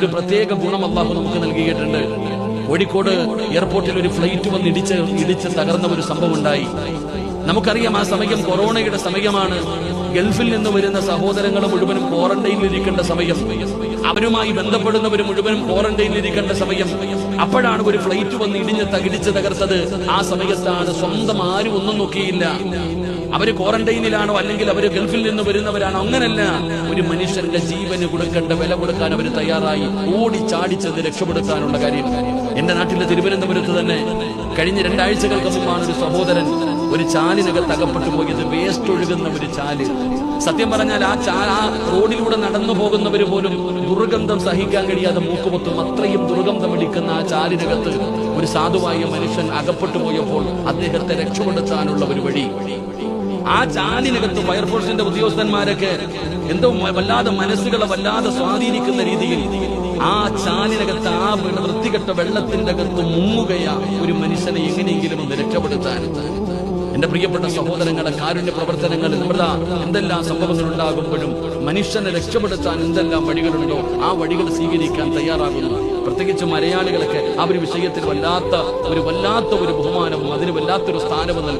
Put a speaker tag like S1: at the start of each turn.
S1: ഒരു പ്രത്യേക ഗുണം അള്ളാഹു നമുക്ക് നൽകിയിട്ടുണ്ട്. കോഴിക്കോട് എയർപോർട്ടിൽ ഒരു ഫ്ലൈറ്റ് വന്ന് ഇടിച്ച് ഇടിച്ച് തകർന്ന ഒരു സംഭവം ഉണ്ടായി. നമുക്കറിയാം ആ സമയം കൊറോണയുടെ സമയമാണ്. ഗൾഫിൽ നിന്ന് വരുന്ന സഹോദരങ്ങൾ മുഴുവനും ക്വാറന്റൈനിൽ ഇരിക്കേണ്ട സമയം. അവരുമായി ബന്ധപ്പെടുന്നവർ മുഴുവനും ക്വാറന്റൈനിൽ ഇരിക്കേണ്ട സമയം. അപ്പോഴാണ് ഒരു ഫ്ലൈറ്റ് വന്ന് ഇടിഞ്ഞ് തകിടിച്ച് തകർത്തത്. ആ സമയത്താണ് സ്വന്തം ആരും ഒന്നും നോക്കിയില്ല. അവർ ക്വാറന്റൈനിലാണോ അല്ലെങ്കിൽ അവർ ഗൾഫിൽ നിന്ന് വരുന്നവരാണോ അങ്ങനല്ല. ഒരു മനുഷ്യന്റെ ജീവന് കൊടുക്കേണ്ട വില കൊടുക്കാൻ അവർ തയ്യാറായി. ഓടി ചാടിച്ചത് രക്ഷപ്പെടുത്താനുള്ള കാര്യം. എന്റെ നാട്ടിലെ തിരുവനന്തപുരത്ത് തന്നെ കഴിഞ്ഞ രണ്ടാഴ്ചകൾക്ക് മുമ്പാണ് ഒരു സഹോദരൻ ഒരു ചാലിനകത്ത് അകപ്പെട്ടു പോയത്. വേസ്റ്റ് ഒഴുകുന്ന ഒരു ചാൽ. സത്യം പറഞ്ഞാൽ ആ ചാ ആ റോഡിലൂടെ നടന്നു പോകുന്നവര് പോലും ദുർഗന്ധം സഹിക്കാൻ കഴിയാതെ മൂക്കുമൊത്തും അത്രയും ദുർഗന്ധം അടിക്കുന്ന ആ ചാലിനകത്ത് ഒരു സാധുവായ മനുഷ്യൻ അകപ്പെട്ടു പോയപ്പോൾ അദ്ദേഹത്തെ രക്ഷപ്പെടുത്താനുള്ള ഒരു വഴി. ആ ചാലിനകത്ത് ഫയർഫോഴ്സിന്റെ ഉദ്യോഗസ്ഥന്മാരൊക്കെ എന്തോ വല്ലാതെ മനസ്സുകളെ വല്ലാതെ സ്വാധീനിക്കുന്ന രീതിയിൽ ആ ചാലിനകത്ത് ആ വൃത്തികെട്ട വെള്ളത്തിന്റെ അകത്ത് മുങ്ങുകയാ ഒരു മനുഷ്യനെ എങ്ങനെയെങ്കിലും ഒന്ന് രക്ഷപ്പെടുത്താൻ. എന്റെ പ്രിയപ്പെട്ട സഹോദരങ്ങളെ കാരുണ്യ പ്രവർത്തനങ്ങൾ നമ്മളാ എന്തെല്ലാം സംഭവങ്ങൾ ഉണ്ടാകുമ്പോഴും മനുഷ്യനെ രക്ഷപ്പെടുത്താൻ എന്തെല്ലാം വഴികളുണ്ടോ ആ വഴികൾ സ്വീകരിക്കാൻ തയ്യാറാകുന്നു. പ്രത്യേകിച്ച് മലയാളികളൊക്കെ ആ ഒരു വിഷയത്തിൽ വല്ലാത്ത ഒരു വല്ലാത്ത ഒരു ബഹുമാനവും അതിന് വല്ലാത്തൊരു സ്ഥാനവും നൽകുന്നു.